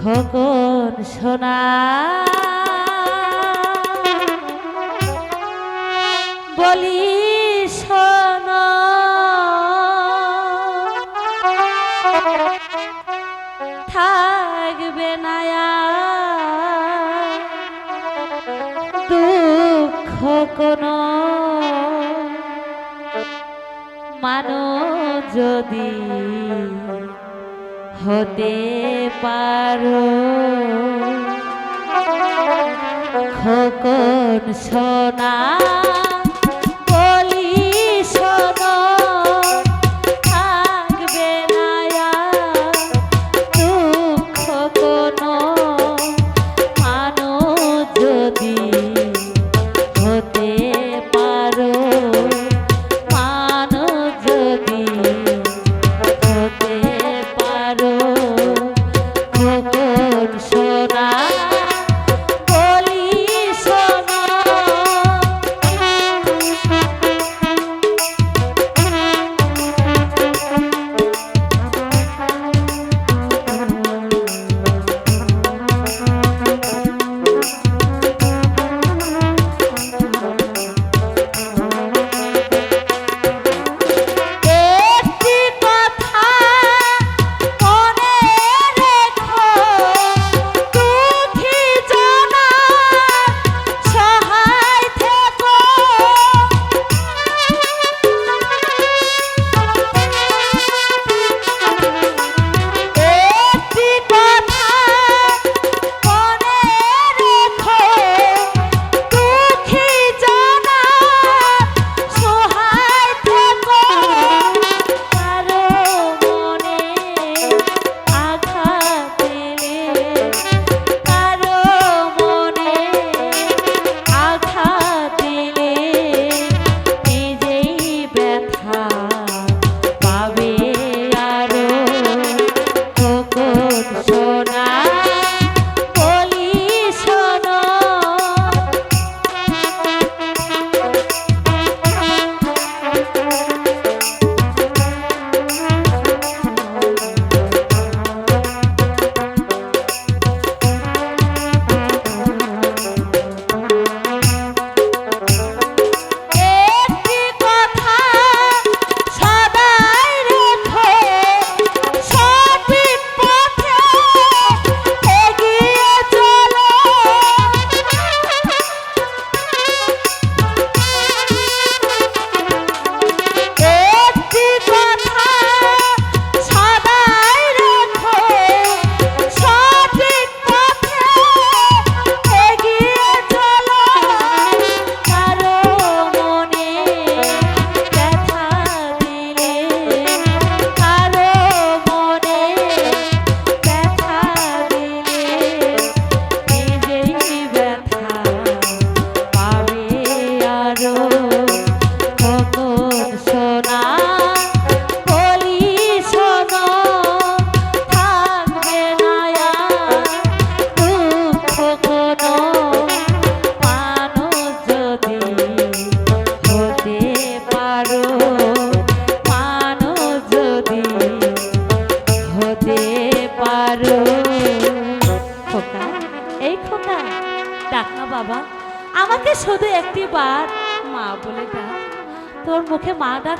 খকন সোনা। বলি সোনা থাকবে নায়া দুঃখ কোনো। মানো যদি হতে পারো। খোকন সোনা খোকা ডাক না বাবা, আমাকে শুধু একটি বার মা বলে ডাক তোর মুখে মা ডাক